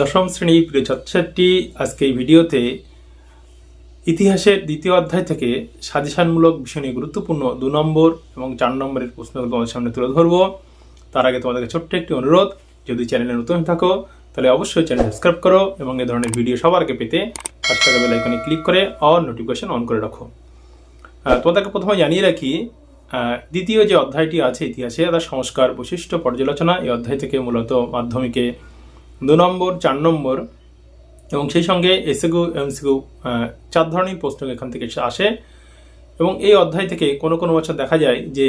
দশম শ্রেণি প্রিয় ছাত্রছাত্রী আজকে এই ভিডিওতে ইতিহাসের দ্বিতীয় অধ্যায় থেকে সাজেশনমূলক নিয়ে গুরুত্বপূর্ণ দু নম্বর এবং চার নম্বরের প্রশ্নগুলো তোমাদের সামনে তুলে ধরবো। তার আগে তোমাদেরকে ছোট্ট একটি অনুরোধ, যদি চ্যানেলে নতুন থাকো, তাহলে অবশ্যই চ্যানেল সাবস্ক্রাইব করো এবং এ ধরনের ভিডিও সবার আগে পেতে পাঁচ বেল আইকনে ক্লিক করে অল নোটিফিকেশন অন করে রাখো। তোমাদেরকে প্রথমে জানিয়ে রাখি দ্বিতীয় যে অধ্যায়টি আছে ইতিহাসে, তার সংস্কার, বৈশিষ্ট্য, পর্যালোচনা, এই অধ্যায় থেকে মূলত মাধ্যমিকে দু নম্বর, চার নম্বর, এবং সেই সঙ্গে এসএগু, এমসিগু চার ধরনের প্রশ্ন এখান থেকে আসে। এবং এই অধ্যায় থেকে কোনো কোনো বছর দেখা যায় যে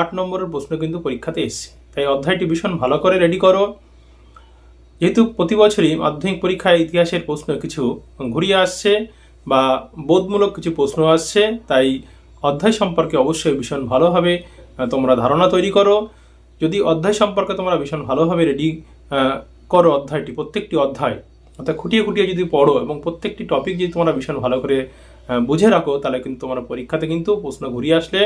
আট নম্বরের প্রশ্ন কিন্তু পরীক্ষাতে এসছে। তাই অধ্যায়টি ভীষণ ভালো করে রেডি করো। যেহেতু প্রতি বছরই মাধ্যমিক পরীক্ষায় ইতিহাসের প্রশ্ন কিছু ঘুরিয়ে আসছে বা বোধমূলক কিছু প্রশ্ন আসছে, তাই অধ্যায় সম্পর্কে অবশ্যই ভীষণ ভালোভাবে তোমরা ধারণা তৈরি করো। যদি অধ্যায় সম্পর্কে তোমরা ভীষণ ভালোভাবে রেডি করো অধ্যায়টি, প্রত্যেকটি অধ্যায়, অর্থাৎ খুঁটিয়ে খুঁটিয়ে যদি পড়ো এবং প্রত্যেকটি টপিক যদি তোমরা ভীষণ ভালো করে বুঝে রাখো, তাহলে কিন্তু তোমরা পরীক্ষাতে কিন্তু প্রশ্ন ঘুরিয়ে আসলে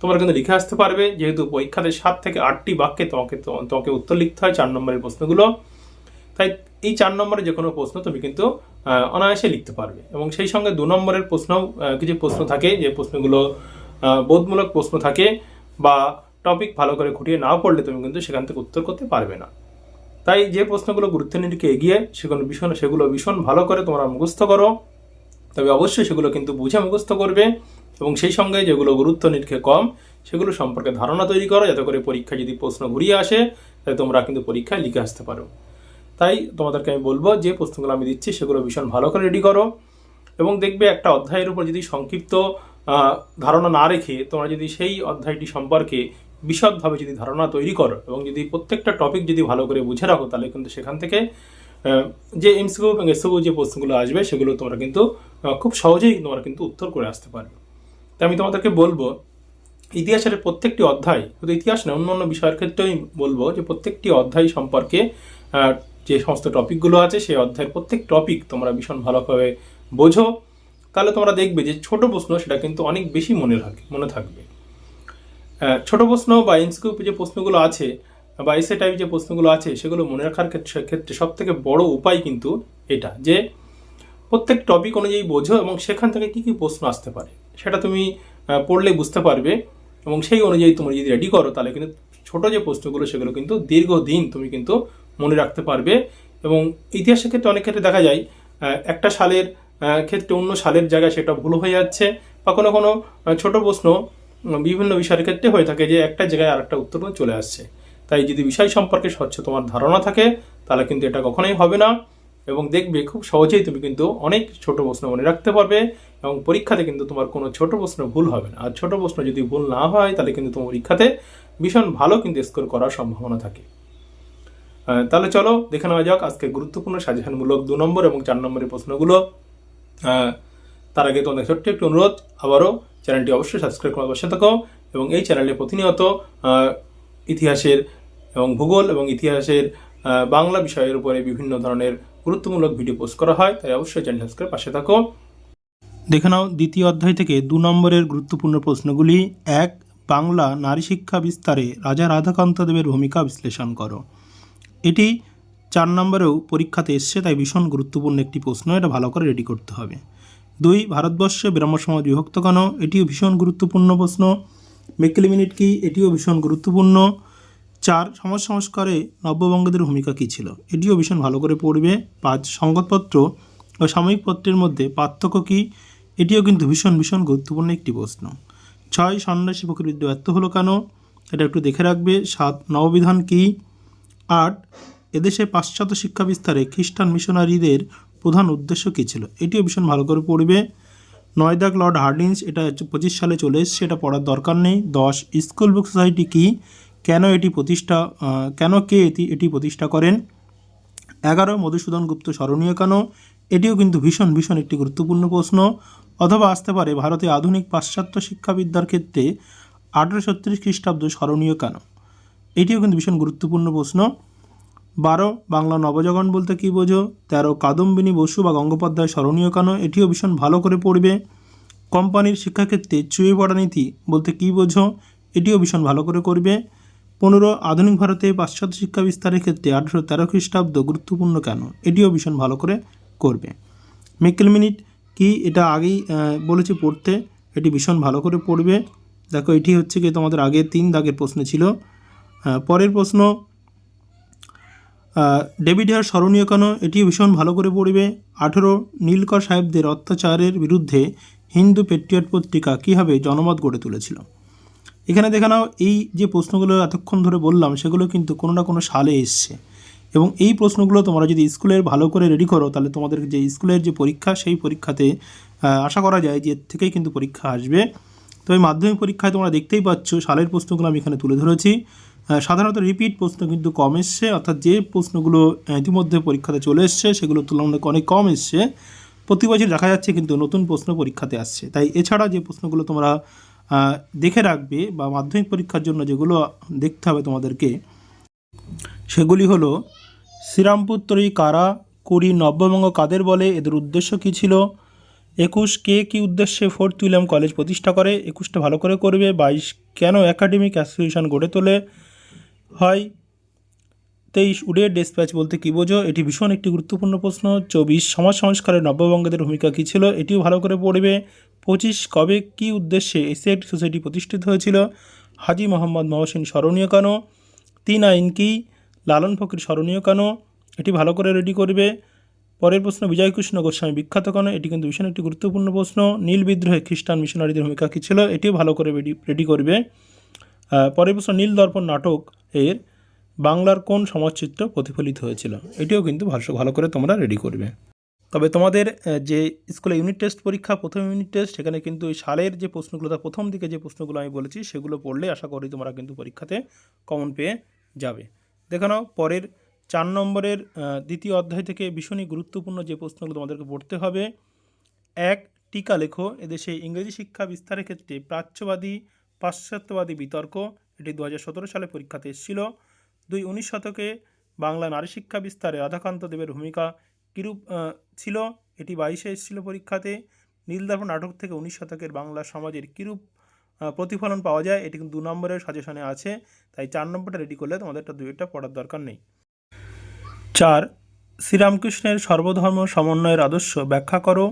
তোমরা কিন্তু লিখে আসতে পারবে। যেহেতু পরীক্ষাতে সাত থেকে আটটি বাক্যে তোমাকে তোমাকে উত্তর লিখতে হয় চার নম্বরের প্রশ্নগুলো। তাই এই চার নম্বরে যে কোনো প্রশ্ন তুমি কিন্তু অনায়াসে লিখতে পারবে এবং সেই সঙ্গে দু নম্বরের প্রশ্ন কিছু প্রশ্ন থাকে, যে প্রশ্নগুলো বোধমূলক প্রশ্ন থাকে বা টপিক ভালো করে খুঁটিয়ে না পড়লে তুমি কিন্তু সেখান থেকে উত্তর করতে পারবে না। তাই যে প্রশ্নগুলো গুরুত্ব নিরিখে এগিয়ে, সেগুলো ভীষণ সেগুলো ভীষণ ভালো করে তোমরা মুখস্থ করো। তবে অবশ্যই সেগুলো কিন্তু বুঝে মুখস্থ করবে এবং সেই সঙ্গে যেগুলো গুরুত্ব নিরিখে কম, সেগুলো সম্পর্কে ধারণা তৈরি করো, যাতে করে পরীক্ষায় যদি প্রশ্ন ঘুরিয়ে আসে, তাহলে তোমরা কিন্তু পরীক্ষায় লিখে আসতে পারো। তাই তোমাদেরকে আমি বলব, যে প্রশ্নগুলো আমি দিচ্ছি, সেগুলো ভীষণ ভালো করে রেডি করো এবং দেখবে একটা অধ্যায়ের উপর যদি সংক্ষিপ্ত ধারণা না রেখে তোমরা যদি সেই অধ্যায়টি সম্পর্কে বিশদভাবে যদি ধারণা তৈরি করো এবং যদি প্রত্যেকটা টপিক যদি ভালো করে বুঝে রাখো, তাহলে কিন্তু সেখান থেকে যে এমসিকিউ এবং এসিকিউ যে প্রশ্নগুলো আসবে, সেগুলো তোমরা কিন্তু খুব সহজেই তোমরা কিন্তু উত্তর করে আসতে পারবে। তাই আমি তোমাদেরকে বলব, ইতিহাসের প্রত্যেকটি অধ্যায়, শুধু ইতিহাস না অন্য অন্য বিষয়ের ক্ষেত্রেই বলব যে প্রত্যেকটি অধ্যায় সম্পর্কে যে সমস্ত টপিকগুলো আছে, সেই অধ্যায়ের প্রত্যেক টপিক তোমরা ভীষণ ভালোভাবে বোঝো। তাহলে তোমরা দেখবে যে ছোট প্রশ্ন, সেটা কিন্তু অনেক বেশি মনে থাকে মনে থাকবে। ছোট প্রশ্ন বা এনসিকিউ যে প্রশ্নগুলো আছে বা এসে টাইপ যে প্রশ্নগুলো আছে, সেগুলো মনে রাখার ক্ষেত্রে ক্ষেত্রে সব থেকে বড় উপায় কিন্তু এটা, যে প্রত্যেক টপিক অনুযায়ী বোঝো এবং সেখান থেকে কী কী প্রশ্ন আসতে পারে। সেটা তুমি পড়লে বুঝতে পারবে এবং সেই অনুযায়ী তুমি যদি রেডি করো, তাহলে কিন্তু ছোট যে প্রশ্নগুলো, সেগুলো কিন্তু দীর্ঘদিন তুমি কিন্তু মনে রাখতে পারবে এবং ইতিহাসের ক্ষেত্রে অনেক ক্ষেত্রে দেখা যায় একটা সালের ক্ষেত্রে অন্য সালের জায়গায় সেটা ভুল হয়ে যাচ্ছে বা কোনো কোনো ছোট প্রশ্ন বিভিন্ন বিষয়ের ক্ষেত্রে হয়ে থাকে যে একটা জায়গায় আরেকটা উত্তর চলে আসছে। তাই যদি বিষয় সম্পর্কে স্বচ্ছ তোমার ধারণা থাকে, তাহলে কিন্তু এটা কখনোই হবে না। এবং দেখবে খুব সহজেই তুমি কিন্তু অনেক ছোট প্রশ্ন মনে রাখতে পারবে এবং পরীক্ষাতে কিন্তু তোমার কোনো ছোট প্রশ্ন ভুল হবে না। আর ছোট প্রশ্ন যদি ভুল না হয়, তাহলে কিন্তু তোমার পরীক্ষাতে ভীষণ ভালো কিন্তু স্কোর করার সম্ভাবনা থাকে। তাহলে চলো, দেখে নেওয়া যাক আজকে গুরুত্বপূর্ণ সাজেশনমূলক দু নম্বর এবং চার নম্বরের প্রশ্নগুলো। তার আগে তোমাদের ছোট্ট একটি অনুরোধ, আবারও চ্যানেলটি অবশ্যই সাবস্ক্রাইব করে বসে থাকো এবং এই চ্যানেলে প্রতিনিয়ত ইতিহাসের এবং ভূগোল এবং ইতিহাসের বাংলা বিষয়ের উপরে বিভিন্ন ধরনের গুরুত্বমূলক ভিডিও পোস্ট করা হয়, তাই অবশ্যই চ্যানেল সাবস্ক্রাইব পাশে থাকো। দেখে নাও, দ্বিতীয় অধ্যায় থেকে দু নম্বরের গুরুত্বপূর্ণ প্রশ্নগুলি। এক, বাংলা নারী শিক্ষা বিস্তারে রাজা রাধাকান্ত দেবের ভূমিকা বিশ্লেষণ করো। এটি চার নম্বরেও পরীক্ষাতে এসছে, তাই ভীষণ গুরুত্বপূর্ণ একটি প্রশ্ন, এটা ভালো করে রেডি করতে হবে। দুই, ভারতবর্ষে ব্রাহ্ম সমাজ বিভক্ত কেন? এটিও ভীষণ গুরুত্বপূর্ণ প্রশ্ন। মেকলি মিনিট কি? এটিও ভীষণ গুরুত্বপূর্ণ। চার সমাজ সংস্কারে নব্যবঙ্গদের ভূমিকা কী ছিল? এটিও ভীষণ ভালো করে পড়বে। পাঁচ, সংবাদপত্র ও সাময়িক পত্রের মধ্যে পার্থক্য কী? এটিও কিন্তু ভীষণ ভীষণ গুরুত্বপূর্ণ একটি প্রশ্ন। ছয়, সন্ন্যাসী প্রকৃতির ব্যর্থ হলো কেন? এটা একটু দেখে রাখবে। সাত, নববিধান কী? আট, এদেশে পাশ্চাত্য শিক্ষা বিস্তারে খ্রিস্টান মিশনারিদের প্রধান উদ্দেশ্য কী ছিল? এটিও ভীষণ ভালো করে পড়বে। নয় দাগ লর্ড হার্ডিন্স এটা পঁচিশ সালে চলে এসছে, এটা পড়ার দরকার নেই। দশ, স্কুল বুক সোসাইটি কী? কেন এটি প্রতিষ্ঠা কেন কে এটি এটি প্রতিষ্ঠা করেন? এগারো, মধুসূদন গুপ্ত স্মরণীয় কেন? এটিও কিন্তু ভীষণ ভীষণ একটি গুরুত্বপূর্ণ প্রশ্ন। অথবা আসতে পারে ভারতে আধুনিক পাশ্চাত্য শিক্ষাবিদ্যার ক্ষেত্রে আঠারোশো ছত্রিশ খ্রিস্টাব্দ স্মরণীয় কেন? এটিও কিন্তু ভীষণ গুরুত্বপূর্ণ প্রশ্ন। বারো, বাংলা নবজাগরণ বলতে কী বোঝো? তেরো, কাদম্বিনী বসু বা গঙ্গোপাধ্যায় স্মরণীয় কেন? এটিও ভীষণ ভালো করে পড়বে। কোম্পানির শিক্ষাক্ষেত্রে চুয়ে পড়া নীতি বলতে কী বোঝো? এটিও ভীষণ ভালো করে করবে। পনেরো, আধুনিক ভারতে পাশ্চাত্য শিক্ষা বিস্তারের ক্ষেত্রে আঠেরো, তেরো খ্রিস্টাব্দ গুরুত্বপূর্ণ কেন? এটিও ভীষণ ভালো করে করবে। মিকেল মিনিট, কি এটা আগেই বলেছি পড়তে? এটি ভীষণ ভালো করে পড়বে। দেখো, এটি হচ্ছে কি তোমাদের আগের তিন দাগের প্রশ্ন ছিল। পরের প্রশ্ন ডেভিড হেয়ার স্মরণীয় কেন? এটিও ভীষণ ভালো করে পড়বে। আঠেরো নীলকর সাহেবদের অত্যাচারের বিরুদ্ধে হিন্দু পেট্রিয়ট পত্রিকা কীভাবে জনমত গড়ে তুলেছিল? এখানে দেখে নাও, এই যে প্রশ্নগুলো এতক্ষণ ধরে বললাম, সেগুলো কিন্তু কোনো না কোনো সালে এসছে। এবং এই প্রশ্নগুলো তোমরা যদি স্কুলের ভালো করে রেডি করো, তাহলে তোমাদের যে স্কুলের যে পরীক্ষা, সেই পরীক্ষাতে আশা করা যায় যে এর থেকেই কিন্তু পরীক্ষা আসবে। তো এই মাধ্যমিক পরীক্ষায় তোমরা দেখতেই পাচ্ছ, সালের প্রশ্নগুলো আমি এখানে তুলে ধরেছি। সাধারণত রিপিট প্রশ্ন কিন্তু কম এসছে, অর্থাৎ যে প্রশ্নগুলো ইতিমধ্যে পরীক্ষাতে চলে এসছে সেগুলো তুলনামূলক অনেক কম এসছে। প্রতি বছর দেখা যাচ্ছে কিন্তু নতুন প্রশ্ন পরীক্ষাতে আসছে। তাই এছাড়া যে প্রশ্নগুলো তোমরা দেখে রাখবে বা মাধ্যমিক পরীক্ষার জন্য যেগুলো দেখতে হবে তোমাদেরকে, সেগুলি হলো শ্রীরামপুত্রী কারা কুড়ি নব্যবঙ্গ কাদের বলে, এদের উদ্দেশ্য কী ছিল? একুশ, কে কী উদ্দেশ্যে ফোর্থ উইলিয়াম কলেজ প্রতিষ্ঠা করে? একুশটা ভালো করে করবে। বাইশ, কেন একাডেমিক অ্যাসোসিয়েশন গড়ে তোলে? হয়। তেইশ উডের ডেসপ্যাচ বলতে কী বোঝো? এটি ভীষণ একটি গুরুত্বপূর্ণ প্রশ্ন। চব্বিশ সমাজ সংস্কারে নব্যবঙ্গদের ভূমিকা কী ছিল? এটিও ভালো করে পড়বে। পঁচিশ, কবে কী উদ্দেশ্যে এসিয়াটিক সোসাইটি প্রতিষ্ঠিত হয়েছিল? হাজি মোহাম্মদ মহসিন স্মরণীয় কেন? তিন আইন কি? লালন ফকির স্মরণীয় কেন? এটি ভালো করে রেডি করবে। পরের প্রশ্ন বিজয়কৃষ্ণ গোস্বামী বিখ্যাত কেন? এটি কিন্তু ভীষণ একটি গুরুত্বপূর্ণ প্রশ্ন। নীল বিদ্রোহে খ্রিস্টান মিশনারিদের ভূমিকা কী ছিল? এটিও ভালো করে রেডি করবে। পরের প্রশ্ন নীল দর্পণ নাটক এর বাংলার কোন সমাজচিত্র প্রতিফলিত হয়েছিল? এটিও কিন্তু ভালো ভালো করে তোমরা রেডি করবে। তবে তোমাদের যে স্কুলে ইউনিট টেস্ট পরীক্ষা, প্রথম ইউনিট টেস্ট সেখানে কিন্তু এই সালের যে প্রশ্নগুলো তার প্রথম দিকে যে প্রশ্নগুলো আমি বলেছি, সেগুলো পড়লে আশা করি তোমরা কিন্তু পরীক্ষাতে কমন পেয়ে যাবে। দেখে নাও, পরের চার নম্বরের দ্বিতীয় অধ্যায় থেকে ভীষণই গুরুত্বপূর্ণ যে প্রশ্নগুলো তোমাদেরকে পড়তে হবে। এক, টিকা লেখো। এদেশে ইংরেজি শিক্ষা বিস্তারের ক্ষেত্রে প্রাচ্যবাদী পাশ্চাত্যবাদী বিতর্ক, এটি দু হাজার সতেরো সালে পরীক্ষাতে এসেছিল। দুই উনিশ শতকে বাংলা নারী শিক্ষা বিস্তারে রাধাকান্ত দেবের ভূমিকা কিরূপ ছিল? এটি বাইশে এসেছিল পরীক্ষাতে। নীলদর্পণ নাটক থেকে উনিশ শতকের বাংলা সমাজের কিরূপ প্রতিফলন পাওয়া যায়, এটি কিন্তু দু নম্বরের সাজেশনে আছে। তাই চার নম্বরটা রেডি করলে তোমাদের একটা পড়ার দরকার নেই। চার, শ্রীরামকৃষ্ণের সর্বধর্ম সমন্বয়ের আদর্শ ব্যাখ্যা করো।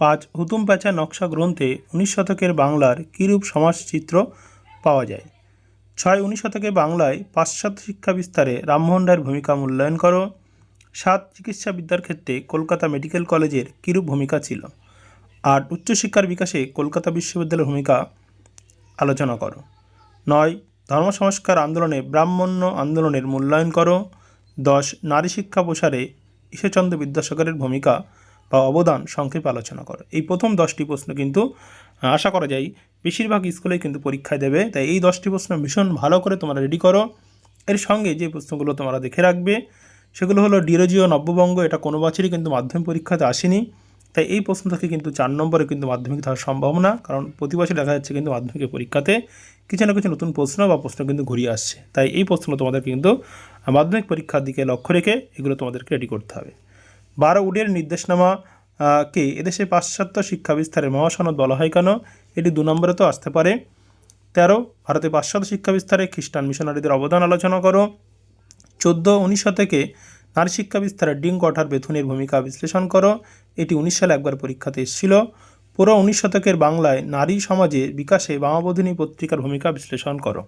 পাঁচ হুতুম প্যাঁচা নকশা গ্রন্থে উনিশ শতকের বাংলার কীরূপ সমাজচিত্র পাওয়া যায়? ছয় উনিশ শতকে বাংলায় পাশ্চাত্য শিক্ষা বিস্তারে রামমোহন রায়ের ভূমিকা মূল্যায়ন করো। সাত চিকিৎসা বিদ্যার ক্ষেত্রে কলকাতা মেডিকেল কলেজের কীরূপ ভূমিকা ছিল? আট উচ্চশিক্ষার বিকাশে কলকাতা বিশ্ববিদ্যালয়ের ভূমিকা আলোচনা করো। নয় ধর্ম সংস্কার আন্দোলনে ব্রাহ্মণ্য আন্দোলনের মূল্যায়ন করো। দশ নারী শিক্ষা প্রসারে ঈশ্বরচন্দ্র বিদ্যাসাগরের ভূমিকা বা অবদান সংক্ষেপে আলোচনা করো। এই প্রথম দশটি প্রশ্ন কিন্তু আশা করা যায় বেশিরভাগ স্কুলে কিন্তু পরীক্ষায় দেবে। তাই এই দশটি প্রশ্ন ভীষণ ভালো করে তোমরা রেডি করো। এর সঙ্গে যে প্রশ্নগুলো তোমরা দেখে রাখবে, সেগুলো হলো ডিরোজিও নব্যবঙ্গ। এটা কোনো বছরই কিন্তু মাধ্যমিক পরীক্ষাতে আসেনি। তাই এই প্রশ্ন থেকে কিন্তু চার নম্বরে কিন্তু মাধ্যমিক থাকার সম্ভব না। কারণ প্রতি বছর দেখা যাচ্ছে কিন্তু মাধ্যমিকের পরীক্ষাতে কিছু না কিছু নতুন প্রশ্ন বা প্রশ্ন কিন্তু ঘুরিয়ে আসছে। তাই এই প্রশ্ন তোমাদের কিন্তু মাধ্যমিক পরীক্ষার দিকে লক্ষ্য রেখে এগুলো তোমাদেরকে রেডি করতে হবে। বারো উডের নির্দেশনামা কে? এদেশে পাশ্চাত্য শিক্ষা বিস্তারের মহাসনদ বলা হয় কেন? এটি দু নম্বরে তো আসতে পারে। তেরো, ভারতে পাশ্চাত্য শিক্ষা বিস্তারে খ্রিস্টান মিশনারিদের অবদান আলোচনা করো। চোদ্দ, উনিশ শতকে নারী শিক্ষা বিস্তারে ডিং কঠার বেথুনের ভূমিকা বিশ্লেষণ করো। এটি উনিশ সালে একবার পরীক্ষাতে এসেছিল। পুরো উনিশ শতকের বাংলায় নারী সমাজে বিকাশে বামাবোধিনী পত্রিকার ভূমিকা বিশ্লেষণ করো।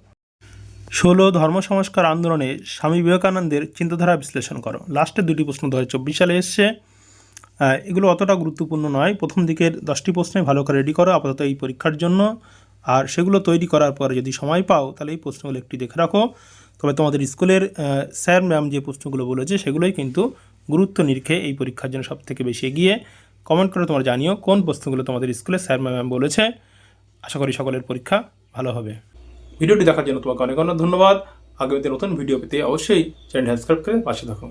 ষোলো ধর্ম সংস্কার আন্দোলনে স্বামী বিবেকানন্দের চিন্তাধারা বিশ্লেষণ করো। লাস্টের দুটি প্রশ্ন দু চব্বিশ সালে এসছে। এগুলো অতটা গুরুত্বপূর্ণ নয়। প্রথম দিকের দশটি প্রশ্নে ভালো করে রেডি করো, আপাতত এই পরীক্ষার জন্য। আর সেগুলো তৈরি করার পরে যদি সময় পাও, তাহলে এই প্রশ্নগুলো একটি দেখে রাখো। তবে তোমাদের স্কুলের স্যার ম্যাম যে প্রশ্নগুলো বলেছে, সেগুলোই কিন্তু গুরুত্ব নিরিখে এই পরীক্ষার জন্য সব থেকে বেশি এগিয়ে। কমেন্ট করে তোমরা জানিও কোন প্রশ্নগুলো তোমাদের স্কুলে স্যার ম্যাম বলেছে। আশা করি সকলের পরীক্ষা ভালো হবে। ভিডিওটি দেখার জন্য তোমাকে অনেক অনেক ধন্যবাদ। আগামীতে নতুন ভিডিও পেতে অবশ্যই চ্যানেল সাবস্ক্রাইব করে পাশে থাকো